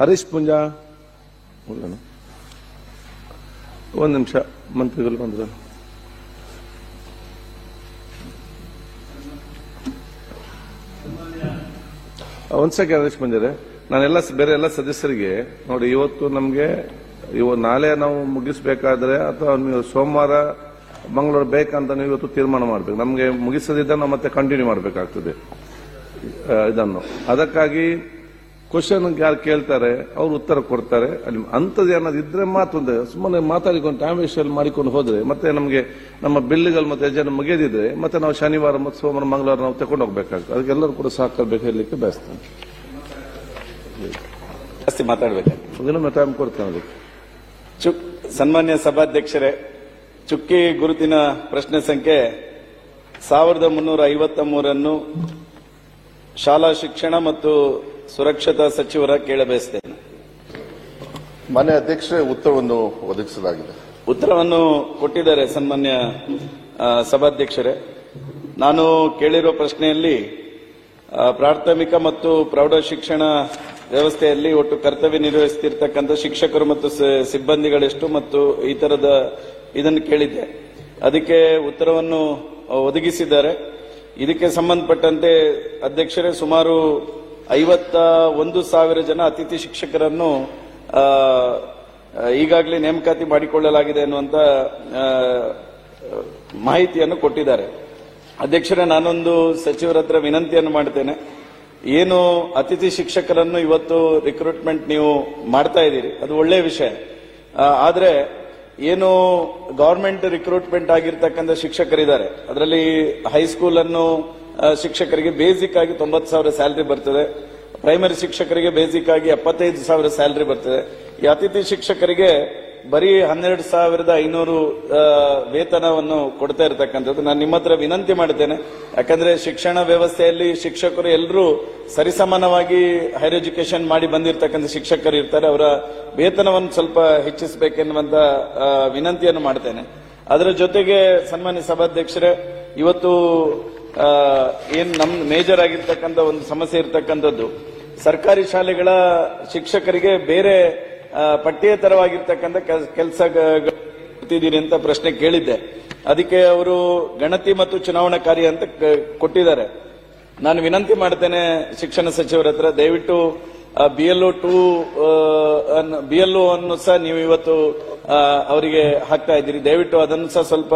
ಹರೀಶ್ ಪುಂಜಾ. ಒಂದು ನಿಮಿಷ, ಮಂತ್ರಿಗಳು ಬಂದ್ರು. ಒಂದ್ ಸೆಕೆಂಡ್ ಹರೀಶ್ ಬಂದಿದೆ ನಾನೆಲ್ಲ ಬೇರೆ ಎಲ್ಲ ಸದಸ್ಯರಿಗೆ ನೋಡಿ, ಇವತ್ತು ನಮಗೆ, ಇವ, ನಾಳೆ ನಾವು ಮುಗಿಸ್ಬೇಕಾದ್ರೆ ಅಥವಾ ನೀವು ಸೋಮವಾರ ಮಂಗಳೂರು ಬೇಕಂತ ನೀವು ಇವತ್ತು ತೀರ್ಮಾನ ಮಾಡ್ಬೇಕು. ನಮಗೆ ಮುಗಿಸದಿದ್ದ ನಾವು ಮತ್ತೆ ಕಂಟಿನ್ಯೂ ಮಾಡಬೇಕಾಗ್ತದೆ ಇದನ್ನು. ಅದಕ್ಕಾಗಿ ಕ್ವಶನ್ ಯಾರು ಕೇಳ್ತಾರೆ ಅವ್ರು ಉತ್ತರ ಕೊಡ್ತಾರೆ. ಅಲ್ಲಿ ಅಂಥದ್ದು ಏನಾದ್ರು ಇದ್ರೆ ಮಾತೊಂದು ಸುಮ್ಮನೆ ಮಾತಾಡಿಕೊಂಡು ಟೈಮ್ ವೇಸ್ಟ್ ಮಾಡಿಕೊಂಡು ಹೋದ್ರೆ ಮತ್ತೆ ನಮಗೆ ನಮ್ಮ ಬಿಲ್ಗಳು ಮತ್ತೆ ಜನ ಮುಗಿಯದಿದ್ರೆ ಮತ್ತೆ ನಾವು ಶನಿವಾರ ಮತ್ತು ಸೋಮವಾರ ಮಂಗಳವಾರ ನಾವು ತಗೊಂಡು ಹೋಗ್ಬೇಕಾಗ್ತದೆ ಅದಕ್ಕೆಲ್ಲರೂ ಕೂಡ ಸಹಕಾರ ಹೇಳಲಿಕ್ಕೆ ಬಯಸ್ತೇನೆ. ಜಾಸ್ತಿ ಮಾತಾಡ್ಬೇಕು. ಟೈಮ್ ಕೊಡ್ತೇನೆ ಅದಕ್ಕೆ ಚುಕ್ ಸನ್ಮಾನ್ಯ ಸಭಾಧ್ಯಕ್ಷರೇ ಚುಕ್ಕಿ ಗುರುತಿನ ಪ್ರಶ್ನೆ ಸಂಖ್ಯೆ ಸಾವಿರದ ಮುನ್ನೂರ ಐವತ್ತ ಮೂರನ್ನು ಶಾಲಾ ಶಿಕ್ಷಣ ಮತ್ತು ಸುರಕ್ಷತಾ ಸಚಿವರ ಕೇಳಬಯಸ್ತೇನೆ ಮಾನ್ಯ ಅಧ್ಯಕ್ಷರೇ ಉತ್ತರವನ್ನು ಒದಗಿಸಲಾಗಿದೆ. ಉತ್ತರವನ್ನು ಕೊಟ್ಟಿದ್ದಾರೆ ಸನ್ಮಾನ್ಯ ಸಭಾಧ್ಯಕ್ಷರೇ. ನಾನು ಕೇಳಿರುವ ಪ್ರಶ್ನೆಯಲ್ಲಿ ಪ್ರಾಥಮಿಕ ಮತ್ತು ಪ್ರೌಢ ಶಿಕ್ಷಣ ವ್ಯವಸ್ಥೆಯಲ್ಲಿ ಒಟ್ಟು ಕರ್ತವ್ಯ ನಿರ್ವಹಿಸುತ್ತಿರ್ತಕ್ಕಂಥ ಶಿಕ್ಷಕರು ಮತ್ತು ಸಿಬ್ಬಂದಿಗಳೆಷ್ಟು ಮತ್ತು ಈ ತರದ ಇದನ್ನು ಕೇಳಿದ್ದೆ. ಅದಕ್ಕೆ ಉತ್ತರವನ್ನು ಒದಗಿಸಿದ್ದಾರೆ. ಇದಕ್ಕೆ ಸಂಬಂಧಪಟ್ಟಂತೆ ಅಧ್ಯಕ್ಷರೇ ಸುಮಾರು ಐವತ್ತ ಒಂದು ಸಾವಿರ ಜನ ಅತಿಥಿ ಶಿಕ್ಷಕರನ್ನು ಈಗಾಗಲೇ ನೇಮಕಾತಿ ಮಾಡಿಕೊಳ್ಳಲಾಗಿದೆ ಅನ್ನುವಂತ ಮಾಹಿತಿಯನ್ನು ಕೊಟ್ಟಿದ್ದಾರೆ. ಅಧ್ಯಕ್ಷರೇ ನಾನೊಂದು ಸಚಿವರ ಹತ್ರ ವಿನಂತಿಯನ್ನು ಮಾಡ್ತೇನೆ. ಏನು ಅತಿಥಿ ಶಿಕ್ಷಕರನ್ನು ಇವತ್ತು ರಿಕ್ರೂಟ್ಮೆಂಟ್ ನೀವು ಮಾಡ್ತಾ ಇದ್ದೀರಿ? ಅದು ಒಳ್ಳೆಯ ವಿಷಯ. ಆದರೆ ಏನು ಗೌರ್ಮೆಂಟ್ ರಿಕ್ರೂಟ್ಮೆಂಟ್ ಆಗಿರ್ತಕ್ಕಂಥ ಶಿಕ್ಷಕರಿದ್ದಾರೆ. ಅದರಲ್ಲಿ ಹೈಸ್ಕೂಲ್ ಅನ್ನು ಆ, ಶಿಕ್ಷಕರಿಗೆ ಬೇಸಿಕ್ ಆಗಿ ತೊಂಬತ್ತು ಸಾವಿರ ಸ್ಯಾಲ್ರಿ ಬರ್ತದೆ. ಪ್ರೈಮರಿ ಶಿಕ್ಷಕರಿಗೆ ಬೇಸಿಕ್ ಆಗಿ ಎಪ್ಪತ್ತೈದು ಸಾವಿರ ಸ್ಯಾಲ್ರಿ ಬರ್ತದೆ. ಈ ಅತಿಥಿ ಶಿಕ್ಷಕರಿಗೆ ಬರೀ ಹನ್ನೆರಡು ಸಾವಿರದ ಐನೂರು ವೇತನವನ್ನು ಕೊಡ್ತಾ ಇರತಕ್ಕಂಥದ್ದು. ನಾನು ನಿಮ್ಮ ಹತ್ರ ವಿನಂತಿ ಮಾಡ್ತೇನೆ. ಯಾಕಂದ್ರೆ ಶಿಕ್ಷಣ ವ್ಯವಸ್ಥೆಯಲ್ಲಿ ಶಿಕ್ಷಕರು ಎಲ್ಲರೂ ಸರಿಸಮಾನವಾಗಿ ಹೈರ್ ಎಜುಕೇಶನ್ ಮಾಡಿ ಬಂದಿರತಕ್ಕಂಥ ಶಿಕ್ಷಕರು ಇರ್ತಾರೆ. ಅವರ ವೇತನವನ್ನು ಸ್ವಲ್ಪ ಹೆಚ್ಚಿಸಬೇಕೆನ್ನುವಂತ ವಿನಂತಿಯನ್ನು ಮಾಡ್ತೇನೆ. ಅದರ ಜೊತೆಗೆ ಸನ್ಮಾನ್ಯ ಸಭಾಧ್ಯಕ್ಷರೇ, ಇವತ್ತು ಏನ್ ನಮ್ಮ ಮೇಜರ್ ಆಗಿರ್ತಕ್ಕಂಥ ಒಂದು ಸಮಸ್ಯೆ ಇರತಕ್ಕಂಥದ್ದು. ಸರ್ಕಾರಿ ಶಾಲೆಗಳ ಶಿಕ್ಷಕರಿಗೆ ಬೇರೆ ಪಠ್ಯೇತರವಾಗಿರ್ತಕ್ಕಂಥ ಕೆಲಸ ಅಂತ ಪ್ರಶ್ನೆ ಕೇಳಿದ್ದೆ. ಅದಕ್ಕೆ ಅವರು ಗಣತಿ ಮತ್ತು ಚುನಾವಣಾ ಕಾರ್ಯ ಅಂತ ಕೊಟ್ಟಿದ್ದಾರೆ. ನಾನು ವಿನಂತಿ ಮಾಡ್ತೇನೆ ಶಿಕ್ಷಣ ಸಚಿವರ ಹತ್ರ, ದಯವಿಟ್ಟು B L O two B L ಅನ್ನು ಸಹ ನೀವು ಇವತ್ತು ಅವರಿಗೆ ಹಾಕ್ತಾ ಇದ್ದೀರಿ. ದಯವಿಟ್ಟು ಅದನ್ನು ಸಹ ಸ್ವಲ್ಪ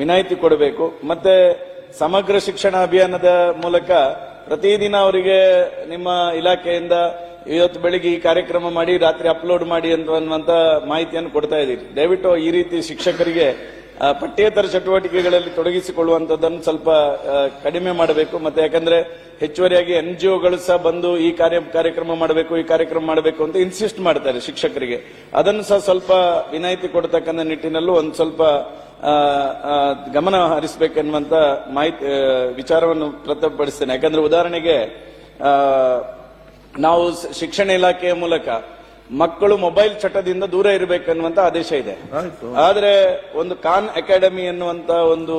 ವಿನಾಯಿತಿ ಕೊಡಬೇಕು. ಮತ್ತೆ ಸಮಗ್ರ ಶಿಕ್ಷಣ ಅಭಿಯಾನದ ಮೂಲಕ ಪ್ರತಿದಿನ ಅವರಿಗೆ ನಿಮ್ಮ ಇಲಾಖೆಯಿಂದ ಇವತ್ತು ಬೆಳಿಗ್ಗೆ ಈ ಕಾರ್ಯಕ್ರಮ ಮಾಡಿ, ರಾತ್ರಿ ಅಪ್ಲೋಡ್ ಮಾಡಿ ಅಂತ ಅನ್ನುವಂತ ಮಾಹಿತಿಯನ್ನು ಕೊಡ್ತಾ ಇದ್ದೀರಿ ದಯವಿಟ್ಟು ಈ ರೀತಿ ಶಿಕ್ಷಕರಿಗೆ ಪಠ್ಯೇತರ ಚಟುವಟಿಕೆಗಳಲ್ಲಿ ತೊಡಗಿಸಿಕೊಳ್ಳುವಂಥದ್ದನ್ನು ಸ್ವಲ್ಪ ಕಡಿಮೆ ಮಾಡಬೇಕು. ಮತ್ತೆ ಯಾಕಂದ್ರೆ ಹೆಚ್ಚುವರಿಯಾಗಿ ಎನ್ ಜಿ ಒಗಳು ಸಹ ಬಂದು ಈ ಕಾರ್ಯ, ಕಾರ್ಯಕ್ರಮ ಮಾಡಬೇಕು, ಈ ಕಾರ್ಯಕ್ರಮ ಮಾಡಬೇಕು ಅಂತ ಇನ್ಸಿಸ್ಟ್ ಮಾಡ್ತಾರೆ ಶಿಕ್ಷಕರಿಗೆ. ಅದನ್ನು ಸಹ ಸ್ವಲ್ಪ ವಿನಾಯಿತಿ ಕೊಡ್ತಕ್ಕಂಥ ನಿಟ್ಟಿನಲ್ಲೂ ಒಂದು ಸ್ವಲ್ಪ ಗಮನ ಹರಿಸಬೇಕೆನ್ನುವಂತ ಮಾಹಿತಿ ವಿಚಾರವನ್ನು ಪ್ರತಿಪಡಿಸ್ತೇನೆ ಯಾಕಂದ್ರೆ ಉದಾಹರಣೆಗೆ ನಾವು ಶಿಕ್ಷಣ ಇಲಾಖೆಯ ಮೂಲಕ ಮಕ್ಕಳು ಮೊಬೈಲ್ ಚಟದಿಂದ ದೂರ ಇರಬೇಕನ್ನುವಂತ ಆದೇಶ ಇದೆ. ಆದರೆ ಆದ್ರೆ ಒಂದು ಖಾನ್ ಅಕಾಡೆಮಿ ಎನ್ನುವಂತ ಒಂದು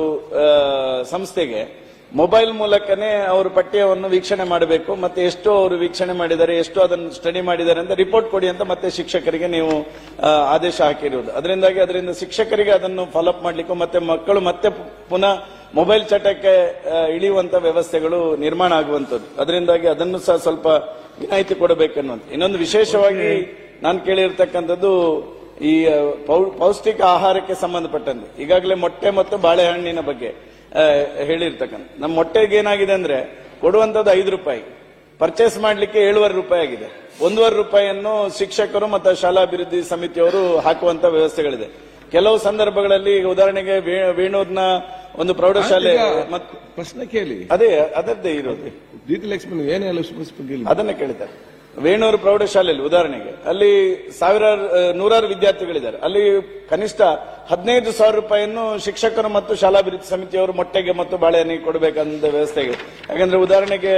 ಸಂಸ್ಥೆಗೆ ಮೊಬೈಲ್ ಮೂಲಕನೇ ಅವರು ಪಠ್ಯವನ್ನು ವೀಕ್ಷಣೆ ಮಾಡಬೇಕು ಮತ್ತೆ ಎಷ್ಟು ಅವರು ವೀಕ್ಷಣೆ ಮಾಡಿದ್ದಾರೆ ಎಷ್ಟು ಅದನ್ನು ಸ್ಟಡಿ ಮಾಡಿದ್ದಾರೆ ಅಂತ ರಿಪೋರ್ಟ್ ಕೊಡಿ ಅಂತ ಮತ್ತೆ ಶಿಕ್ಷಕರಿಗೆ ನೀವು ಆದೇಶ ಹಾಕಿರುವುದು ಅದರಿಂದಾಗಿ ಅದರಿಂದ ಶಿಕ್ಷಕರಿಗೆ ಅದನ್ನು ಫಾಲೋಅಪ್ ಮಾಡಲಿಕ್ಕೂ ಮತ್ತೆ ಮಕ್ಕಳು ಮತ್ತೆ ಪುನಃ ಮೊಬೈಲ್ ಚಟಕ್ಕೆ ಇಳಿಯುವಂತ ವ್ಯವಸ್ಥೆಗಳು ನಿರ್ಮಾಣ ಆಗುವಂಥದ್ದು. ಅದರಿಂದಾಗಿ ಅದನ್ನು ಸಹ ಸ್ವಲ್ಪ ವಿನಾಯಿತಿ ಕೊಡಬೇಕನ್ನುವಂಥ ಇನ್ನೊಂದು ವಿಶೇಷವಾಗಿ ನಾನು ಕೇಳಿರ್ತಕ್ಕಂಥದ್ದು ಈ ಪೌಷ್ಟಿಕ ಆಹಾರಕ್ಕೆ ಸಂಬಂಧಪಟ್ಟಂತೆ. ಈಗಾಗಲೇ ಮೊಟ್ಟೆ ಮತ್ತು ಬಾಳೆಹಣ್ಣಿನ ಬಗ್ಗೆ. ಹೇಳಿರ್ತಕ್ಕಂಥ ನಮ್ಮ ಮೊಟ್ಟೆಗೆ ಏನಾಗಿದೆ ಅಂದ್ರೆ ಕೊಡುವಂಥದ್ದು ಐದು ರೂಪಾಯಿ. ಪರ್ಚೇಸ್ ಮಾಡಲಿಕ್ಕೆ ಏಳುವರೆ ರೂಪಾಯಿ ಆಗಿದೆ. ಒಂದೂವರೆ ರೂಪಾಯಿಯನ್ನು ಶಿಕ್ಷಕರು ಮತ್ತು ಶಾಲಾಭಿವೃದ್ಧಿ ಸಮಿತಿಯವರು ಹಾಕುವಂತ ವ್ಯವಸ್ಥೆಗಳಿದೆ. ಕೆಲವು ಸಂದರ್ಭಗಳಲ್ಲಿ ಈಗ ಉದಾಹರಣೆಗೆ ವೇಣೂರ್ನ ಒಂದು ಪ್ರೌಢಶಾಲೆ ಮತ್ತು ಪ್ರಶ್ನೆ ಕೇಳಿ. ಅದೇ ಅದರದ್ದೇ ಇರೋದು. ಡೀಟೇಲ್ ಅದನ್ನ ಕೇಳಿದ್ದಾರೆ. ವೇಣೂರು ಪ್ರೌಢಶಾಲೆಯಲ್ಲಿ, ಉದಾಹರಣೆಗೆ. ಅಲ್ಲಿ ಸಾವಿರಾರು ನೂರಾರು ವಿದ್ಯಾರ್ಥಿಗಳಿದ್ದಾರೆ. ಅಲ್ಲಿ ಕನಿಷ್ಠ ಹದಿನೈದು ಸಾವಿರ ರೂಪಾಯಿಯನ್ನು ಶಿಕ್ಷಕರು ಮತ್ತು ಶಾಲಾಭಿವೃದ್ಧಿ ಸಮಿತಿಯವರು ಮೊಟ್ಟೆಗೆ ಮತ್ತು ಬಾಳೆಹಣ್ಣಿಗೆ ಕೊಡಬೇಕಂತ ವ್ಯವಸ್ಥೆಗೆ ಯಾಕಂದ್ರೆ ಉದಾಹರಣೆಗೆ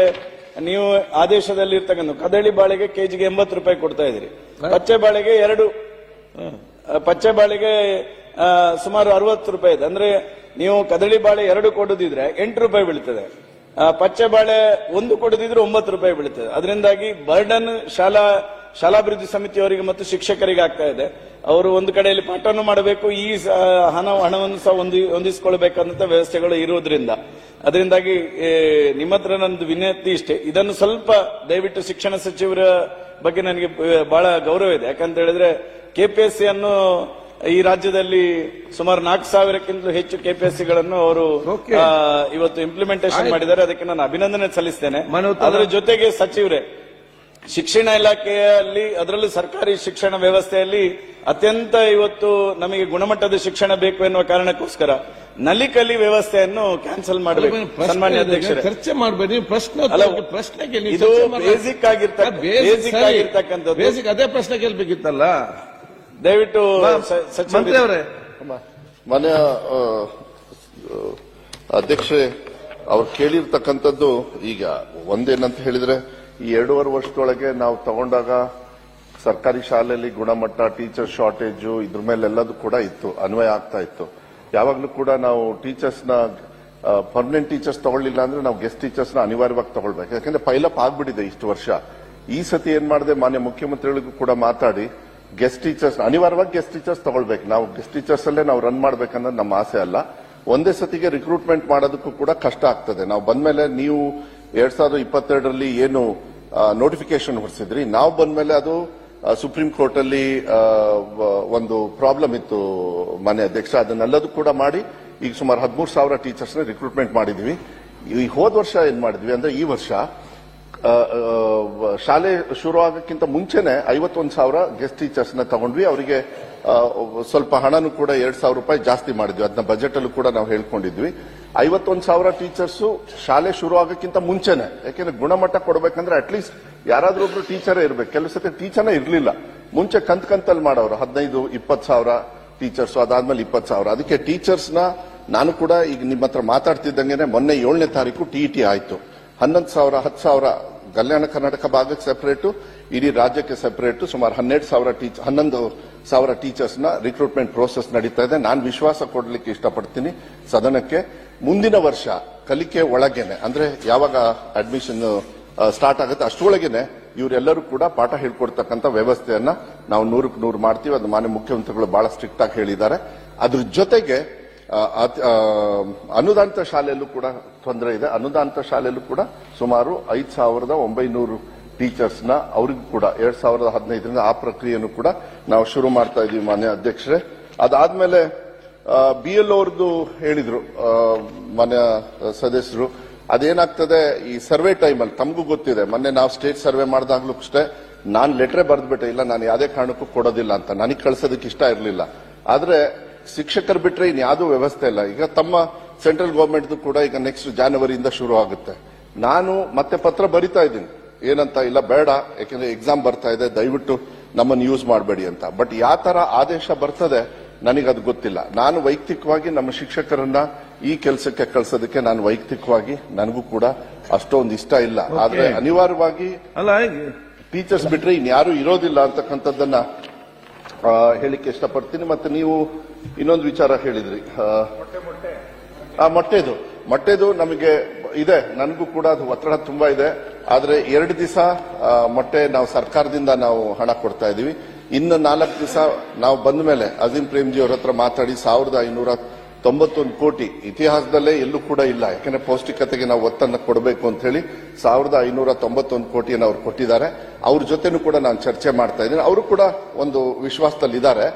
ನೀವು ಆದೇಶದಲ್ಲಿ ಇರ್ತಕ್ಕಂಥ ಕದಳಿ ಬಾಳೆಗೆ ಕೆಜಿಗೆ ಎಂಬತ್ತು ರೂಪಾಯಿ ಕೊಡ್ತಾ ಇದ್ದೀರಿ. ಪಚ್ಚೆ ಬಾಳೆಗೆ ಎರಡು ಪಚ್ಚೆ ಬಾಳೆಗೆ ಸುಮಾರು ಅರವತ್ತು ರೂಪಾಯಿ ಇದೆ. ಅಂದ್ರೆ ನೀವು ಕದಳಿ ಬಾಳೆ ಎರಡು ಕೊಡೋದಿದ್ರೆ ಎಂಟು ರೂಪಾಯಿ ಬೀಳ್ತದೆ. ಪಚ್ಚೆ ಬಾಳೆ ಒಂದು ಕೊಡದಿದ್ರೆ ಒಂಬತ್ತು ರೂಪಾಯಿ ಬೀಳ್ತದೆ ಅದರಿಂದಾಗಿ ಬರ್ಡನ್ ಶಾಲಾ, ಶಾಲಾಭಿವೃದ್ಧಿ ಸಮಿತಿಯವರಿಗೆ ಮತ್ತು ಶಿಕ್ಷಕರಿಗೆ ಆಗ್ತಾ ಇದೆ. ಅವರು ಒಂದು ಕಡೆಯಲ್ಲಿ ಪಾಠವನ್ನು ಮಾಡಬೇಕು, ಈ ಹಣ, ಹಣವನ್ನು ಸಹ ಹೊಂದಿ ಹೊಂದಿಸಿಕೊಳ್ಬೇಕಂತ ವ್ಯವಸ್ಥೆಗಳು ಇರುವುದರಿಂದ. ಅದರಿಂದಾಗಿ ನಿಮ್ಮ ಹತ್ರ ನಂದು ವಿನಂತಿ ಇಷ್ಟೇ. ಇದನ್ನು ಸ್ವಲ್ಪ ದಯವಿಟ್ಟು ಶಿಕ್ಷಣ ಸಚಿವರ ಬಗ್ಗೆ ನನಗೆ ಬಹಳ ಗೌರವ ಇದೆ. ಯಾಕಂತ ಹೇಳಿದ್ರೆ ಕೆಪಿಎಸ್ಸಿ ಅನ್ನು ಈ ರಾಜ್ಯದಲ್ಲಿ ಸುಮಾರು ನಾಲ್ಕು ಸಾವಿರಕ್ಕಿಂತಲೂ ಹೆಚ್ಚು ಕೆಪಿಎಸ್ಸಿಗಳನ್ನು ಅವರು. ಇವತ್ತು ಇಂಪ್ಲಿಮೆಂಟೇಷನ್ ಮಾಡಿದ್ದಾರೆ. ಅದಕ್ಕೆ ನಾನು ಅಭಿನಂದನೆ ಸಲ್ಲಿಸ್ತೇನೆ. ಅದರ ಜೊತೆಗೆ ಸಚಿವರೇ ಶಿಕ್ಷಣ ಇಲಾಖೆಯಲ್ಲಿ ಅದರಲ್ಲೂ ಸರ್ಕಾರಿ ಶಿಕ್ಷಣ ವ್ಯವಸ್ಥೆಯಲ್ಲಿ ಅತ್ಯಂತ ಇವತ್ತು ನಮಗೆ ಗುಣಮಟ್ಟದ ಶಿಕ್ಷಣ ಬೇಕು ಎನ್ನುವ ಕಾರಣಕ್ಕೋಸ್ಕರ ನಲಿಕಲಿ ವ್ಯವಸ್ಥೆಯನ್ನು ಕ್ಯಾನ್ಸಲ್ ಮಾಡಬೇಕು. ಸನ್ಮಾನ್ಯ ಅಧ್ಯಕ್ಷರೇ. ಚರ್ಚೆ ಮಾಡಬೇಡಿ. ಪ್ರಶ್ನೆ ಅಲ್ಲ, ಪ್ರಶ್ನೆಗೆ ಇದು ಬೇಸಿಕ್ ಆಗಿರ್ತಕ್ಕಂಥದ್ದು. ಬೇಸಿಕ್ ಅದೇ ಪ್ರಶ್ನೆ ಕೇಳ್ಬೇಕಿತ್ತಲ್ಲ ದಯವಿಟ್ಟು ಸ- ಮಂತ್ರಿ ಅವರೇ. ಮಾನ್ಯ ಅಧ್ಯಕ್ಷೆ ಅವ್ರು ಕೇಳಿರ್ತಕ್ಕಂಥದ್ದು ಈಗ ಒಂದೇನಂತ ಹೇಳಿದ್ರೆ ಈ ಎರಡೂವರೆ ವರ್ಷದೊಳಗೆ ನಾವು ತಗೊಂಡಾಗ ಸರ್ಕಾರಿ ಶಾಲೆಯಲ್ಲಿ ಗುಣಮಟ್ಟ ಟೀಚರ್ ಶಾರ್ಟೇಜು ಇದ್ರ ಮೇಲೆಲ್ಲದೂ ಕೂಡ ಇತ್ತು ಅನ್ವಯ ಆಗ್ತಾ ಇತ್ತು. ಯಾವಾಗಲೂ ಕೂಡ ನಾವು ಟೀಚರ್ಸ್ನ ಪರ್ಮನೆಂಟ್ ಟೀಚರ್ಸ್ ತಗೊಳ್ಳಿಲ್ಲ ಅಂದ್ರೆ ನಾವು ಗೆಸ್ಟ್ ಟೀಚರ್ಸ್ನ ಅನಿವಾರ್ಯವಾಗಿ ತಗೊಳ್ಬೇಕು. ಯಾಕಂದ್ರೆ ಪೈಲಪ್ ಆಗ್ಬಿಟ್ಟಿದೆ ಇಷ್ಟು ವರ್ಷ. ಈ ಸತಿ ಏನ್ ಮಾಡಿದೆ ಮಾನ್ಯ ಮುಖ್ಯಮಂತ್ರಿಗಳಿಗೂ ಕೂಡ ಮಾತಾಡಿ ಗೆಸ್ಟ್ ಟೀಚರ್ಸ್ ಅನಿವಾರ್ಯವಾಗಿ ಗೆಸ್ಟ್ ಟೀಚರ್ಸ್ ತಗೊಳ್ಬೇಕು. ನಾವು ಗೆಸ್ಟ್ ಟೀಚರ್ಸ್ ಅಲ್ಲೇ ನಾವು ರನ್ ಮಾಡ್ಬೇಕನ್ನೋದು ನಮ್ಮ ಆಸೆ ಅಲ್ಲ. ಒಂದೇ ಸತಿಗೆ ರಿಕ್ರೂಟ್ಮೆಂಟ್ ಮಾಡೋದಕ್ಕೂ ಕೂಡ ಕಷ್ಟ ಆಗ್ತದೆ. ನಾವು ಬಂದ್ಮೇಲೆ ನೀವು ಎರಡ್ ಸಾವಿರದ ಇಪ್ಪತ್ತೆರಡರಲ್ಲಿ ಏನು ನೋಟಿಫಿಕೇಶನ್ ಹೊರಿಸಿದ್ರಿ ನಾವು ಬಂದ್ಮೇಲೆ ಅದು ಸುಪ್ರೀಂ ಕೋರ್ಟ್ ಅಲ್ಲಿ ಒಂದು ಪ್ರಾಬ್ಲಮ್ ಇತ್ತು ಮನೆ ಅಧ್ಯಕ್ಷ. ಅದನ್ನೆಲ್ಲದೂ ಕೂಡ ಮಾಡಿ ಈಗ ಸುಮಾರು ಹದಿಮೂರು ಸಾವಿರ ಟೀಚರ್ಸ್ ರಿಕ್ರೂಟ್ಮೆಂಟ್ ಮಾಡಿದ್ವಿ. ಈ ಹೋದ ವರ್ಷ ಏನ್ ಮಾಡಿದ್ವಿ ಅಂದ್ರೆ ಈ ವರ್ಷ ಶಾಲೆ ಶುರು ಆಗಕ್ಕಿಂತ ಮುಂಚೆನೆ ಐವತ್ತೊಂದು ಸಾವಿರ ಗೆಸ್ಟ್ ಟೀಚರ್ಸ್ನ ತಗೊಂಡ್ವಿ. ಅವರಿಗೆ ಸ್ವಲ್ಪ ಹಣನೂ ಕೂಡ ಎರಡ್ ಸಾವಿರ ರೂಪಾಯಿ ಜಾಸ್ತಿ ಮಾಡಿದ್ವಿ. ಅದನ್ನ ಬಜೆಟ್ ಅಲ್ಲೂ ಕೂಡ ನಾವು ಹೇಳ್ಕೊಂಡಿದ್ವಿ. ಐವತ್ತೊಂದು ಸಾವಿರ ಟೀಚರ್ಸ್ ಶಾಲೆ ಶುರು ಆಗಕ್ಕಿಂತ ಮುಂಚೆನೆ. ಯಾಕೆಂದ್ರೆ ಗುಣಮಟ್ಟ ಕೊಡಬೇಕಂದ್ರೆ ಅಟ್ಲೀಸ್ಟ್ ಯಾರಾದ್ರೂ ಒಬ್ರು ಟೀಚರೇ ಇರಬೇಕು. ಕೆಲವು ಸತಿ ಟೀಚರ್ ಇರಲಿಲ್ಲ. ಮುಂಚೆ ಕಂತ್ ಕಂತಲ್ಲಿ ಮಾಡೋರು. ಹದಿನೈದು, ಇಪ್ಪತ್ತು ಸಾವಿರ ಟೀಚರ್ಸ್ ಅದಾದ್ಮೇಲೆ ಇಪ್ಪತ್ತು ಸಾವಿರ. ಅದಕ್ಕೆ ಟೀಚರ್ಸ್ನ ನಾನು ಕೂಡ ಈಗ ನಿಮ್ಮ ಹತ್ರ ಮಾತಾಡ್ತಿದ್ದಂಗೆ ಮೊನ್ನೆ ಏಳನೇ ತಾರೀಕು ಟಿಇಟಿ ಆಯ್ತು. ಹನ್ನೊಂದು ಸಾವಿರ, ಹತ್ತು ಸಾವಿರ ಕಲ್ಯಾಣ ಕರ್ನಾಟಕ ಭಾಗಕ್ಕೆ ಸೆಪರೇಟು ಇಡೀ ರಾಜ್ಯಕ್ಕೆ ಸೆಪರೇಟು ಸುಮಾರು ಹನ್ನೆರಡು ಸಾವಿರ ಟೀಚ್ ಹನ್ನೊಂದು ಸಾವಿರ ಟೀಚರ್ಸ್ನ ರಿಕ್ರೂಟ್ಮೆಂಟ್ ಪ್ರೋಸೆಸ್ ನಡೀತಾ ಇದೆ. ನಾನು ವಿಶ್ವಾಸ ಕೊಡಲಿಕ್ಕೆ ಇಷ್ಟಪಡ್ತೀನಿ ಸದನಕ್ಕೆ. ಮುಂದಿನ ವರ್ಷ ಕಲಿಕೆ ಒಳಗೇನೆ, ಅಂದ್ರೆ ಯಾವಾಗ ಅಡ್ಮಿಷನ್ ಸ್ಟಾರ್ಟ್ ಆಗುತ್ತೆ ಅಷ್ಟರೊಳಗೇನೆ ಇವರೆಲ್ಲರೂ ಕೂಡ ಪಾಠ ಹೇಳ್ಕೊಡ್ತಕ್ಕಂಥ ವ್ಯವಸ್ಥೆಯನ್ನ ನಾವು ನೂರಕ್ಕೆ ನೂರು ಮಾಡ್ತೀವಿ. ಅದು ಮಾನ್ಯ ಮುಖ್ಯಮಂತ್ರಿಗಳು ಬಹಳ ಸ್ಟ್ರಿಕ್ಟ್ ಆಗಿ ಹೇಳಿದ್ದಾರೆ. ಅದ್ರ ಜೊತೆಗೆ ಅನುದಾನಿತ ಶಾಲೆಯಲ್ಲೂ ಕೂಡ ತೊಂದರೆ ಇದೆ. ಅನುದಾನಿತ ಶಾಲೆಯಲ್ಲೂ ಕೂಡ ಸುಮಾರು ಐದು ಸಾವಿರದ ಒಂಬೈನೂರು ಟೀಚರ್ಸ್ನ ಅವರಿಗೂ ಕೂಡ ಎರಡ್ ಸಾವಿರದ ಹದಿನೈದರಿಂದ ಆ ಪ್ರಕ್ರಿಯೆಯನ್ನು ಕೂಡ ನಾವು ಶುರು ಮಾಡ್ತಾ ಇದ್ದೀವಿ ಮಾನ್ಯ ಅಧ್ಯಕ್ಷರೇ. ಅದಾದ್ಮೇಲೆ ಬಿ ಎಲ್ ಅವ್ರದ್ದು ಹೇಳಿದ್ರು ಮಾನ್ಯ ಸದಸ್ಯರು, ಅದೇನಾಗ್ತದೆ, ಈ ಸರ್ವೆ ಟೈಮಲ್ಲಿ ತಮಗೂ ಗೊತ್ತಿದೆ, ಮೊನ್ನೆ ನಾವು ಸ್ಟೇಟ್ ಸರ್ವೆ ಮಾಡಿದಾಗ್ಲೂ ಅಷ್ಟೇ, ನಾನು ಲೆಟ್ರೇ ಬರೆದ್ಬಿಟ್ಟೆ, ಇಲ್ಲ, ನಾನು ಯಾವುದೇ ಕಾರಣಕ್ಕೂ ಕೊಡೋದಿಲ್ಲ ಅಂತ, ನನಗೆ ಕಳ್ಸೋದಕ್ಕೆ ಇಷ್ಟ ಇರಲಿಲ್ಲ. ಆದ್ರೆ ಶಿಕ್ಷಕರು ಬಿಟ್ರೆ ಇನ್ಯಾವುದೂ ವ್ಯವಸ್ಥೆ ಇಲ್ಲ. ಈಗ ತಮ್ಮ ಸೆಂಟ್ರಲ್ ಗವರ್ಮೆಂಟ್ ಕೂಡ ಈಗ ನೆಕ್ಸ್ಟ್ ಜಾನ್ವರಿಯಿಂದ ಶುರು ಆಗುತ್ತೆ. ನಾನು ಮತ್ತೆ ಪತ್ರ ಬರಿತಾ ಇದ್ದೀನಿ. ಏನಂತ ಇಲ್ಲ ಬೇಡ. ಯಾಕೆಂದ್ರೆ ಎಕ್ಸಾಮ್ ಬರ್ತಾ ಇದೆ. ದಯವಿಟ್ಟು ನಮ್ಮನ್ನು ಯೂಸ್ ಮಾಡಬೇಡಿ ಅಂತ. ಬಟ್ ಯಾವ ತರ ಆದೇಶ ಬರ್ತದೆ ನನಗದು ಗೊತ್ತಿಲ್ಲ. ನಾನು ವೈಯಕ್ತಿಕವಾಗಿ ನಮ್ಮ ಶಿಕ್ಷಕರನ್ನ ಈ ಕೆಲಸಕ್ಕೆ ಕಳಿಸೋದಕ್ಕೆ ನಾನು ವೈಯಕ್ತಿಕವಾಗಿ ನನಗೂ ಕೂಡ ಅಷ್ಟೊಂದು ಇಷ್ಟ ಇಲ್ಲ. ಆದ್ರೆ ಅನಿವಾರ್ಯವಾಗಿ ಅಲ್ಲ ಟೀಚರ್ಸ್ ಬಿಟ್ರೆ ಇನ್ಯಾರು ಇರೋದಿಲ್ಲ ಅಂತಕ್ಕಂಥದ್ದನ್ನ ಹೇಳಿಕ್ಕೆ ಇಷ್ಟಪಡ್ತೀನಿ. ಮತ್ತೆ ನೀವು ಇನ್ನೊಂದು ವಿಚಾರ ಹೇಳಿದ್ರಿ. ಆ, ಮೊಟ್ಟೆದು. ಮೊಟ್ಟೆದು ನಮಗೆ ಇದೆ. ನನಗೂ ಕೂಡ ಅದು ಒತ್ತಡ ತುಂಬಾ ಇದೆ. ಆದರೆ ಎರಡು ದಿವಸ ಮೊಟ್ಟೆ ನಾವು ಸರ್ಕಾರದಿಂದ ನಾವು ಹಣ ಕೊಡ್ತಾ ಇದೀವಿ ಇನ್ನು ನಾಲ್ಕು ದಿವಸ ನಾವು ಬಂದ ಮೇಲೆ ಅಜೀಂ ಪ್ರೇಮ್ಜಿ ಅವ್ರ ಹತ್ರ ಮಾತಾಡಿ ಸಾವಿರದ ಐನೂರ ತೊಂಬತ್ತೊಂದು ಕೋಟಿ ಇತಿಹಾಸದಲ್ಲೇ ಎಲ್ಲೂ ಕೂಡ ಇಲ್ಲ. ಯಾಕೆಂದ್ರೆ ಪೌಷ್ಟಿಕತೆಗೆ ನಾವು ಒತ್ತನ್ನು ಕೊಡಬೇಕು ಅಂತ ಹೇಳಿ ಸಾವಿರದ ಐನೂರ ತೊಂಬತ್ತೊಂದು ಕೋಟಿಯನ್ನು ಅವ್ರು ಕೊಟ್ಟಿದ್ದಾರೆ. ಅವ್ರ ಜೊತೆನೂ ಕೂಡ ನಾನು ಚರ್ಚೆ ಮಾಡ್ತಾ ಇದ್ದೀನಿ. ಅವರು ಕೂಡ ಒಂದು ವಿಶ್ವಾಸದಲ್ಲಿದ್ದಾರೆ.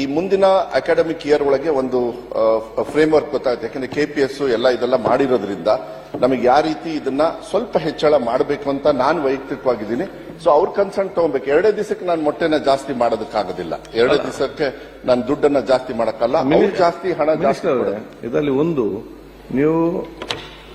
ಈ ಮುಂದಿನ ಅಕಾಡೆಮಿಕ್ ಇಯರ್ ಒಳಗೆ ಒಂದು ಫ್ರೇಮ್ ವರ್ಕ್ ಗೊತ್ತಾಗುತ್ತೆ. ಯಾಕಂದ್ರೆ ಕೆಪಿಎಸ್ ಎಲ್ಲ ಇದೆಲ್ಲ ಮಾಡಿರೋದ್ರಿಂದ ನಮಗೆ ಯಾವ ರೀತಿ ಇದನ್ನ ಸ್ವಲ್ಪ ಹೆಚ್ಚಳ ಮಾಡಬೇಕು ಅಂತ ನಾನು ವೈಯಕ್ತಿಕವಾಗಿದ್ದೀನಿ. ಸೊ ಅವ್ರ ಕನ್ಸರ್ನ್ ತಗೋಬೇಕು. ಎರಡೇ ದಿವಸಕ್ಕೆ ನಾನು ಮೊಟ್ಟೆನ ಜಾಸ್ತಿ ಮಾಡೋದಕ್ಕಾಗೋದಿಲ್ಲ. ಎರಡೇ ದಿವಸಕ್ಕೆ ನಾನು ದುಡ್ಡನ್ನ ಜಾಸ್ತಿ ಮಾಡಕ್ಕಲ್ಲ. ಜಾಸ್ತಿ ಹಣ ಜಾಸ್ತಿ ಇದರಲ್ಲಿ ಒಂದು ನೀವು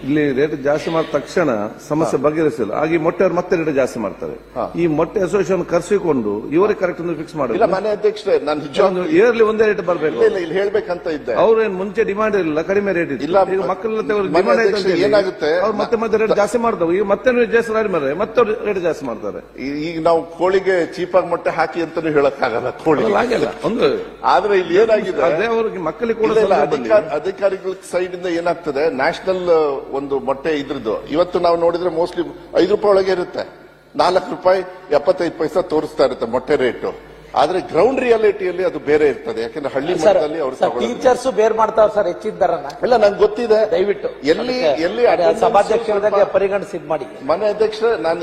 ಇಲ್ಲಿ ರೇಟ್ ಜಾಸ್ತಿ ಮಾಡಿದ ತಕ್ಷಣ ಸಮಸ್ಯೆ ಬಗೆಹರಿಸಿಲ್ಲ ಹಾಗೆ ಈ ಮೊಟ್ಟೆ ಅವ್ರು ಮತ್ತೆ ರೇಟ್ ಜಾಸ್ತಿ ಮಾಡ್ತಾರೆ. ಈ ಮೊಟ್ಟೆ ಅಸೋಸಿಯೇಷನ್ ಕರೆಸಿಕೊಂಡು ಇವರೇ ಕರೆಕ್ಟ್ ಒಂದು ಫಿಕ್ಸ್ ಮಾಡಿ ಮನೆ ಅಧ್ಯಕ್ಷರೇ ನಾನು ಇಯರ್ಲಿ ಒಂದೇ ರೇಟ್ ಬರಬೇಕು. ಇಲ್ಲ ಹೇಳ್ಬೇಕಂತ ಇದ್ದೆ. ಅವ್ರೇನ್ ಮುಂಚೆ ಡಿಮಾಂಡ್ ಇರಲಿಲ್ಲ ಕಡಿಮೆ ರೇಟ್ ಇಲ್ಲ, ಈಗ ಮಕ್ಕಳೆಲ್ಲ ಡಿಮಾಂಡ್ ಆಯ್ತು ಏನಾಗುತ್ತೆ? ಅವ್ರು ಮತ್ತೆ ಮತ್ತೆ ರೇಟ್ ಜಾಸ್ತಿ ಮಾಡ್ತಾವೆ ಈಗ ಮತ್ತೆ ಜಾಸ್ತಿ ಮಾಡಿ ಮತ್ತೆ ರೇಟ್ ಜಾಸ್ತಿ ಮಾಡ್ತಾರೆ. ಈಗ ನಾವು ಕೋಳಿಗೆ ಚೀಪಾಗಿ ಮೊಟ್ಟೆ ಹಾಕಿ ಅಂತಾನು ಹೇಳಕ್ಕಾಗಲ್ಲ ಕೋಳಿ ಹಾಗೆಲ್ಲ ಒಂದು ಆದ್ರೆ ಇಲ್ಲಿ ಏನಾಗಿದೆ? ಅದೇ ಅವ್ರಿಗೆ ಮಕ್ಕಳಿಗೆ ಕೂಡ ಅಧಿಕಾರಿಗಳ ಸೈಡ್ ಇಂದ ಏನಾಗ್ತದೆ? ನ್ಯಾಷನಲ್ ಒಂದು ಮೊಟ್ಟೆ ಇದ್ರದ್ದು. ಇವತ್ತು ನಾವು ನೋಡಿದ್ರೆ ಮೋಸ್ಟ್ಲಿ ಐದು ರೂಪಾಯಿ ಒಳಗೆ ಇರುತ್ತೆ. ನಾಲ್ಕು ರೂಪಾಯಿ ಎಪ್ಪತ್ತೈದು ಪೈಸಾ ತೋರಿಸ್ತಾ ಇರುತ್ತೆ ಮೊಟ್ಟೆ ರೇಟು. ಆದ್ರೆ ಗ್ರೌಂಡ್ ರಿಯಾಲಿಟಿಯಲ್ಲಿ ಅದು ಬೇರೆ ಇರ್ತದೆ. ಯಾಕಂದ್ರೆ ಹಳ್ಳಿ ಸರ್ ಮಟ್ಟದಲ್ಲಿ ಅವರು ಟೀಚರ್ಸ್ ಬೇರ್ ಮಾಡ್ತಾವ್ ಸರ್ ಹೆಚ್ಚಿದ್ದಾರ ಇಲ್ಲ ನಂಗೆ ಗೊತ್ತಿದೆ. ದಯವಿಟ್ಟು. ಎಲ್ಲಿ ಎಲ್ಲಿ ಅದೇ ಪರಿಗಣಿಸಿದ್ ಮಾಡಿ. ಮನೆ ಅಧ್ಯಕ್ಷ ನಾನು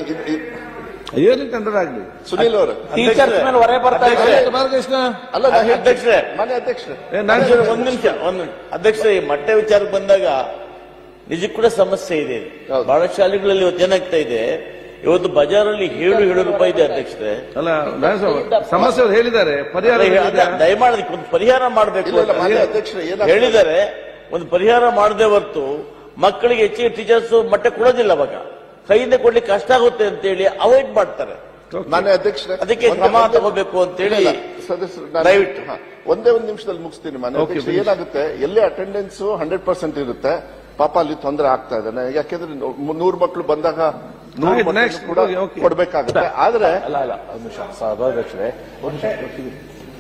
ಏನು ಟೆಂಡರ್ ಆಗ್ಲಿ? ಸುನೀಲ್ ಅವರು. ಟೀಚರ್ಸ್ ಮೇಲೆ ಹೊರೆ ಬರ್ತಾ ಬಾಲಕೃಷ್ಣ. ಅಲ್ಲ ನಾನು ಅಧ್ಯಕ್ಷರೇ. ಮನೆ ಅಧ್ಯಕ್ಷ ಒಂದ್ ನಾನು ಒಂದ್ ನಿಮಿಷ ಒಂದ್ ಅಧ್ಯಕ್ಷ ಈ ಮೊಟ್ಟೆ ವಿಚಾರಕ್ಕೆ ಬಂದಾಗ ನಿಜಕ್ಕೂ ಕೂಡ ಸಮಸ್ಯೆ ಇದೆ. ಬಹಳ ಶಾಲೆಗಳಲ್ಲಿ ಇವತ್ತು ಏನಾಗ್ತಾ ಇದೆ? ಇವತ್ತು ಬಜಾರಲ್ಲಿ ಏಳು ಏಳು ರೂಪಾಯಿ ಇದೆ ಅಧ್ಯಕ್ಷರೇ. ಅಲ್ಲ ಸಮಸ್ಯೆ ಹೇಳಿದ್ದಾರೆ. ಪರಿಹಾರ. ದಯಮಾಡಿ ಒಂದು ಪರಿಹಾರ ಮಾಡಬೇಕು ಹೇಳಿದ್ದಾರೆ ಒಂದು ಪರಿಹಾರ ಮಾಡದೆ ಹೊರತು ಮಕ್ಕಳಿಗೆ ಹೆಚ್ಚಿಗೆ ಟೀಚರ್ಸ್ ಮಟ್ಟ ಕೊಡೋದಿಲ್ಲ ಅವಾಗ. ಕೈಯಿಂದ ಕೊಡ್ಲಿಕ್ಕೆ ಕಷ್ಟ ಆಗುತ್ತೆ ಅಂತ ಹೇಳಿ ಅವಾಯ್ಡ್ ಮಾಡ್ತಾರೆ. ಮನೆ ಅಧ್ಯಕ್ಷರೇ ಅದಕ್ಕೆ ಕ್ರಮ ತಗೋಬೇಕು ಅಂತೇಳಿ ಸದಸ್ಯರು ನಾನು- ದಯವಿಟ್ಟು. ಒಂದೇ ಒಂದು ನಿಮಿಷದಲ್ಲಿ ಮುಗಿಸ್ತೀನಿ ಮನೆ Okay, ಅಧ್ಯಕ್ಷ ಏನಾಗುತ್ತೆ? ಎಲ್ಲಿ ಅಟೆಂಡೆನ್ಸ್ ಹಂಡ್ರೆಡ್ ಪರ್ಸೆಂಟ್ ಇರುತ್ತೆ? ಪಾಪ ಅಲ್ಲಿ ತೊಂದರೆ ಆಗ್ತಾ ಇದೆ. ಯಾಕೆಂದ್ರೆ ನೂರು ಮಕ್ಕಳು ಬಂದಾಗ ನೂರು ಮಕ್ಕಳು ಕೂಡ ಕೊಡಬೇಕಾಗುತ್ತೆ. ಆದ್ರೆ ಅಲ್ಲ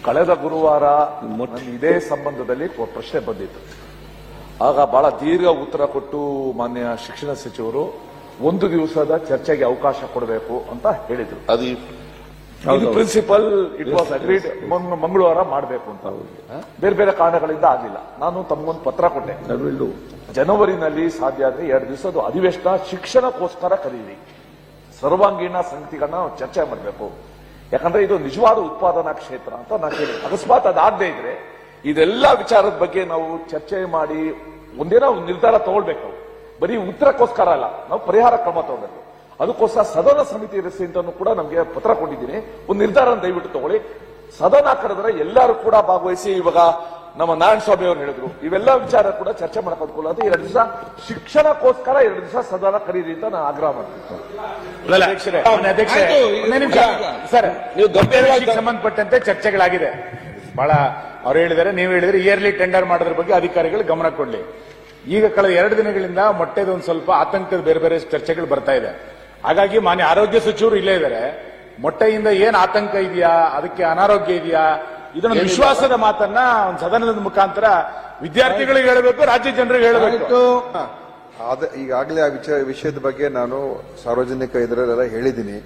ಕಳೆದ ಗುರುವಾರ ಇದೇ ಸಂಬಂಧದಲ್ಲಿ ಪ್ರಶ್ನೆ ಬಂದಿತ್ತು. ಆಗ ಬಹಳ ದೀರ್ಘ ಉತ್ತರ ಕೊಟ್ಟು ಮಾನ್ಯ ಶಿಕ್ಷಣ ಸಚಿವರು ಒಂದು ದಿವಸದ ಚರ್ಚೆಗೆ ಅವಕಾಶ ಕೊಡಬೇಕು ಅಂತ ಹೇಳಿದ್ರು. ಅದು ಪ್ರಿನ್ಸಿಪಲ್ ಇಟ್ ವಾಸ್ ಅಗ್ರೀಡ್ ಮಂಗಳವಾರ ಮಾಡಬೇಕು ಅಂತ. ಬೇರೆ ಬೇರೆ ಕಾರಣಗಳಿಂದ ಆಗಿಲ್ಲ. ನಾನು ತಮಗೊಂದು ಪತ್ರ ಕೊಟ್ಟೆ. ಜನವರಿನಲ್ಲಿ ಸಾಧ್ಯ ಆದ್ರೆ ಎರಡು ದಿವಸದ ಅಧಿವೇಶನ ಶಿಕ್ಷಣಕ್ಕೋಸ್ಕರ ಕರೀರಿ ಸರ್ವಾಂಗೀಣ ಸಂಗತಿಗಳನ್ನ ಚರ್ಚೆ ಮಾಡಬೇಕು. ಯಾಕಂದ್ರೆ ಇದು ನಿಜವಾದ ಉತ್ಪಾದನಾ ಕ್ಷೇತ್ರ ಅಂತ ನಾನು ಕೇಳಿ. ಅಕಸ್ಮಾತ್ ಅದಾಗದೇ ಇದ್ರೆ ಇದೆಲ್ಲ ವಿಚಾರದ ಬಗ್ಗೆ ನಾವು ಚರ್ಚೆ ಮಾಡಿ ಒಂದೇನ ಒಂದು ನಿರ್ಧಾರ ತಗೊಳ್ಬೇಕು. ಬರೀ ಉತ್ತರಕ್ಕೋಸ್ಕರ ಅಲ್ಲ, ನಾವು ಪರಿಹಾರ ಕ್ರಮ ತಗೋಬೇಕು ಅದಕ್ಕೋಸ್ಕರ ಸದನ ಸಮಿತಿ ರಚನೆ ಅಂತಲೂ ಕೂಡ ನಮಗೆ ಪತ್ರ ಕೊಟ್ಟಿದ್ದೀನಿ. ಒಂದು ನಿರ್ಧಾರ ದಯವಿಟ್ಟು ತಗೊಳ್ಳಿ. ಸದನ ಕರೆದ್ರೆ ಎಲ್ಲರೂ ಕೂಡ ಭಾಗವಹಿಸಿ ಇವಾಗ ನಮ್ಮ ನಾರಾಯಣ ಸ್ವಾಮಿ ಅವರು ಹೇಳಿದ್ರು. ಇವೆಲ್ಲ ವಿಚಾರ ಕೂಡ ಚರ್ಚೆ ಮಾಡಕ್ ಅನುಕೂಲ ಅಂತ ಎರಡು ದಿವಸ ಶಿಕ್ಷಣಕ್ಕೋಸ್ಕರ ಎರಡು ದಿವಸ ಸದನ ಕರೀರಿ ಅಂತ ನಾನು ಆಗ್ರಹ ಮಾಡ್ತೀನಿ ಅಧ್ಯಕ್ಷರೇ. ಆಯ್ತು, ನಿಮಿಷ. ಸರ್ ನೀವು ಗಂಭೀರವಾಗಿ ಸಂಬಂಧಪಟ್ಟಂತೆ ಚರ್ಚೆಗಳಾಗಿದೆ. ಬಹಳ ಅವ್ರು ಹೇಳಿದರೆ ನೀವು ಹೇಳಿದ್ರೆ ಇಯರ್ಲಿ ಟೆಂಡರ್ ಮಾಡೋದ್ರ ಬಗ್ಗೆ ಅಧಿಕಾರಿಗಳು ಗಮನ ಕೊಡ್ಲಿ. ಈಗ ಕಳೆದ ಎರಡು ದಿನಗಳಿಂದ ಮೊಟ್ಟೆದ ಒಂದು ಸ್ವಲ್ಪ ಆತಂಕದ ಬೇರೆ ಬೇರೆ ಚರ್ಚೆಗಳು ಬರ್ತಾ ಇದೆ. ಹಾಗಾಗಿ ಮಾನ್ಯ ಆರೋಗ್ಯ ಸಚಿವರು ಇಲ್ಲೇ ಇದ್ದಾರೆ ಮೊಟ್ಟೆಯಿಂದ ಏನ್ ಆತಂಕ ಇದೆಯಾ? ಅದಕ್ಕೆ ಅನಾರೋಗ್ಯ ಇದೆಯಾ? ಇದನ್ನ ವಿಶ್ವಾಸದ ಮಾತನ್ನ ಒಂದು ಸದನದ ಮುಖಾಂತರ ವಿದ್ಯಾರ್ಥಿಗಳಿಗೆ ಹೇಳಬೇಕು ರಾಜ್ಯ ಜನರಿಗೆ ಹೇಳಬೇಕು. ಅದ ಈಗಾಗಲೇ ಆ ವಿಚಾರ ವಿಷಯದ ಬಗ್ಗೆ ನಾನು ಸಾರ್ವಜನಿಕ ಇದರಲ್ಲೆಲ್ಲ ಹೇಳಿದ್ದೀನಿ.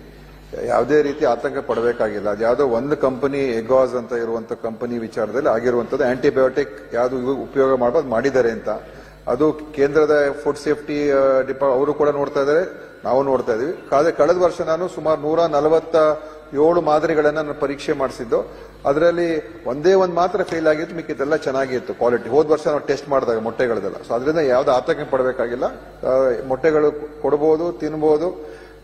ಯಾವುದೇ ರೀತಿ ಆತಂಕ ಪಡಬೇಕಾಗಿಲ್ಲ. ಅದು ಯಾವುದೋ ಒಂದು ಕಂಪನಿ ಎಗಾಸ್ ಅಂತ ಇರುವಂತ ಕಂಪನಿ ವಿಚಾರದಲ್ಲಿ ಆಗಿರುವಂಥದ್ದು. ಆಂಟಿಬಯೋಟಿಕ್ ಯಾವುದು ಇವು ಉಪಯೋಗ ಮಾಡೋದು ಮಾಡಿದ್ದಾರೆ ಅಂತ. ಅದು ಕೇಂದ್ರದ ಫುಡ್ ಸೇಫ್ಟಿ ಡಿಪಾರ್ಟ್ ಅವರು ಕೂಡ ನೋಡ್ತಾ ಇದ್ದಾರೆ. ನಾವು ನೋಡ್ತಾ ಇದೀವಿ ಕಳೆದ ವರ್ಷ ನಾನು ಸುಮಾರು ನೂರ ನಲವತ್ತ ಏಳು ಮಾದರಿಗಳನ್ನ ನಾನು ಪರೀಕ್ಷೆ ಮಾಡಿಸಿದ್ದು. ಅದರಲ್ಲಿ ಒಂದೇ ಒಂದು ಮಾತ್ರ ಫೇಲ್ ಆಗಿತ್ತು ಮಿಕ್ಕಿದ್ದೆಲ್ಲ ಚೆನ್ನಾಗಿತ್ತು ಕ್ವಾಲಿಟಿ ಹೋದ ವರ್ಷ ನಾವು ಟೆಸ್ಟ್ ಮಾಡಿದಾಗ ಮೊಟ್ಟೆಗಳದೆಲ್ಲ. ಸೊ ಅದರಿಂದ ಯಾವ್ದು ಆತಂಕ ಪಡಬೇಕಾಗಿಲ್ಲ. ಮೊಟ್ಟೆಗಳು ಕೊಡಬಹುದು ತಿನ್ಬಹುದು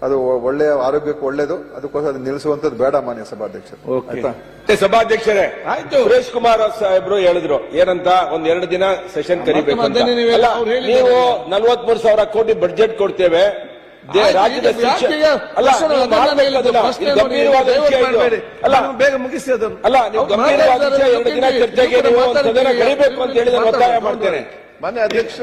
ಅದು ಒಳ್ಳೆಯ ಆರೋಗ್ಯಕ್ಕೆ ಒಳ್ಳೇದು. ಅದಕ್ಕೋಸ್ಕರ ಅದು ನಿಲ್ಲಿಸುವಂತದ್ದು ಬೇಡ ಮಾನ್ಯ ಸಭಾಧ್ಯಕ್ಷರು. ಸಭಾಧ್ಯಕ್ಷರೇ ಆಯ್ತು. ಸುರೇಶ್ ಕುಮಾರ್ ಸಾಹೇಬ್ರು ಹೇಳಿದ್ರು ಏನಂತ ಒಂದ್ ಎರಡು ದಿನ ಸೆಷನ್ ಕರಿಬೇಕು. ನೀವು ನಲ್ವತ್ಮೂರು ಸಾವಿರ ಕೋಟಿ ಬಜೆಟ್ ಕೊಡ್ತೇವೆ. ರಾಜ್ಯದ ಅಲ್ಲ ಬೇಗ ಮುಗಿಸಿ ಅದನ್ನು ಅಲ್ಲ ನೀವು ಗಂಭೀರವಾದ ಚರ್ಚೆಗೆ ಸದನ. ಅಂತ ಹೇಳಿದ ಒತ್ತಾಯ. ಮಾಡ್ತೇನೆ ಮಾನ್ಯ ಅಧ್ಯಕ್ಷ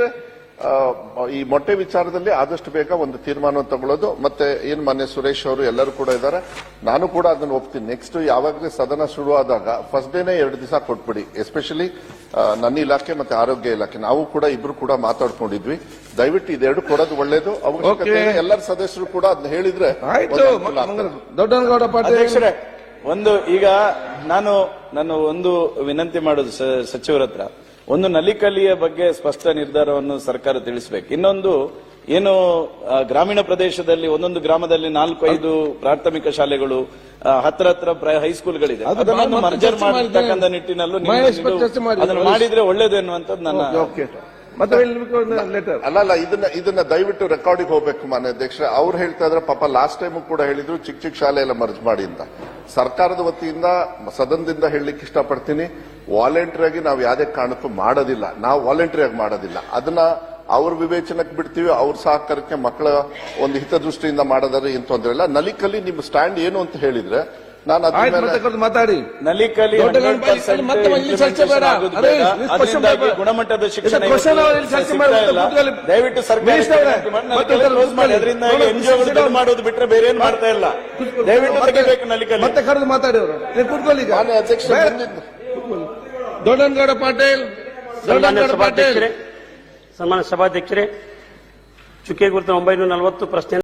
ಈ ಮೊಟ್ಟೆ ವಿಚಾರದಲ್ಲಿ ಆದಷ್ಟು ಬೇಗ ಒಂದು ತೀರ್ಮಾನ ತಗೊಳ್ಳೋದು. ಮತ್ತೆ ಏನ್ ಮಾನ್ಯ ಸುರೇಶ್ ಅವರು ಎಲ್ಲರೂ ಕೂಡ ಇದ್ದಾರೆ. ನಾನು ಕೂಡ ಅದನ್ನು ಒಪ್ತೀನಿ. ನೆಕ್ಸ್ಟ್ ಯಾವಾಗಲೇ ಸದನ ಶುರುವಾದಾಗ ಫಸ್ಟ್ ಡೇನೇ ಎರಡು ದಿವಸ ಕೊಟ್ಬಿಡಿ. ಎಸ್ಪೆಷಲಿ ನನ್ನ ಇಲಾಖೆ ಮತ್ತೆ ಆರೋಗ್ಯ ಇಲಾಖೆ. ನಾವು ಕೂಡ ಇಬ್ರು ಕೂಡ ಮಾತಾಡ್ಕೊಂಡಿದ್ವಿ. ದಯವಿಟ್ಟು ಇದೆರಡು ಕೊಡೋದು ಒಳ್ಳೇದು. ಅವಶ್ಯಕತೆ. ಎಲ್ಲರ ಸದಸ್ಯರು ಕೂಡ ಅದನ್ನ ಹೇಳಿದ್ರೆ ಒಂದು ದೊಡ್ಡನಗೌಡ ಪಾಟೀಲ್ ಅಧ್ಯಕ್ಷರೇ ಒಂದು ಈಗ ನಾನು ನಾನು ಒಂದು ವಿನಂತಿ ಮಾಡೋದು ಸ- ಸಚಿವರ ಹತ್ರ. ಒಂದು ನಲಿಕಲಿಯ ಬಗ್ಗೆ ಸ್ಪಷ್ಟ ನಿರ್ಧಾರವನ್ನು ಸರ್ಕಾರ ತಿಳಿಸಬೇಕು. ಇನ್ನೊಂದು ಏನು ಗ್ರಾಮೀಣ ಪ್ರದೇಶದಲ್ಲಿ ಒಂದೊಂದು ಗ್ರಾಮದಲ್ಲಿ ನಾಲ್ಕು ಐದು ಪ್ರಾಥಮಿಕ ಶಾಲೆಗಳು ಹತ್ರ ಹತ್ರ ಹೈಸ್ಕೂಲ್ಗಳಿದೆ ಅದನ್ನು ಮರ್ಜರ್ ಮಾಡತಕ್ಕಂಥ ನಿಟ್ಟಿನಲ್ಲೂ. ಅದನ್ನು ಮಾಡಿದ್ರೆ ಒಳ್ಳೇದು ಎನ್ನುವಂಥದ್ದು ನನ್ನ ಲೆಟರ್ ಅಲ್ಲ ಅಲ್ಲ, ಇದನ್ನ ಇದನ್ನ ದಯವಿಟ್ಟು ರೆಕಾರ್ಡಿಗೆ ಹೋಗ್ಬೇಕು ಮಾನ್ಯ ಅಧ್ಯಕ್ಷ ಅವ್ರು ಹೇಳ್ತಾ ಇದ್ರೆ, ಪಾಪ ಲಾಸ್ಟ್ ಟೈಮ್ ಕೂಡ ಹೇಳಿದ್ರು ಚಿಕ್ಕ ಚಿಕ್ಕ ಶಾಲೆ ಎಲ್ಲ ಮರ್ಜ್ ಮಾಡಿ ಅಂತ. ಸರ್ಕಾರದ ವತಿಯಿಂದ, ಸದನದಿಂದ ಹೇಳಲಿಕ್ಕೆ ಇಷ್ಟಪಡ್ತೀನಿ. ವಾಲಂಟರಿ ಆಗಿ ನಾವು ಯಾವುದೇ ಕಾರಣಕ್ಕೂ ಮಾಡೋದಿಲ್ಲ. ನಾವು ವಾಲಂಟರಿ ಆಗಿ ಮಾಡೋದಿಲ್ಲ. ಅದನ್ನ ಅವ್ರ ವಿವೇಚನಕ್ಕೆ ಬಿಡ್ತೀವಿ, ಅವ್ರ ಸಹಕಾರಕ್ಕೆ ಮಕ್ಕಳ ಒಂದು ಹಿತದೃಷ್ಟಿಯಿಂದ ಮಾಡೋದಾದ್ರೆ ಏನು ತೊಂದರೆ ಇಲ್ಲ ನಲಿಕಲ್ಲಿ ನಿಮ್ಮ ಸ್ಟ್ಯಾಂಡ್ ಏನು ಅಂತ ಹೇಳಿದ್ರೆ ನಾನು ಅದ್ರ ಮಾತಾಡಿ. ನಲಿಕಲಿ ಮತ್ತೆ ಇಲ್ಲಿ ಚರ್ಚೆ ಬೇಡ. ಗುಣಮಟ್ಟದ ಶಿಕ್ಷಣ. ದಯವಿಟ್ಟು ಸರ್ಕಾರ. ಮಾಡೋದು ಬಿಟ್ರೆ ಬೇರೆ ಏನ್ ಮಾಡ್ತಾ ಇಲ್ಲ. ದಯವಿಟ್ಟು ತೆಗಿಬೇಕು ನಲಿಕಲಿ ಮತ್ತೆ ಕರೆದು ಮಾತಾಡಿ ಅವರು. ಕೂತ್ಕೊಳ್ಳಿ ಅಧ್ಯಕ್ಷ ದೊಡ್ಡನಗೌಡ ಪಾಟೀಲ್ ದೊಡ್ಡನಗೌಡ ಪಾಟೀಲ್. ಸಭಾಧ್ಯಕ್ಷರೇ ಸನ್ಮಾನ್ಯ ಸಭಾಧ್ಯಕ್ಷರೇ ಚುಕ್ಕೆ ಗುರುತು ಒಂಬೈನೂರ ನಲವತ್ತು ಪ್ರಶ್ನೆ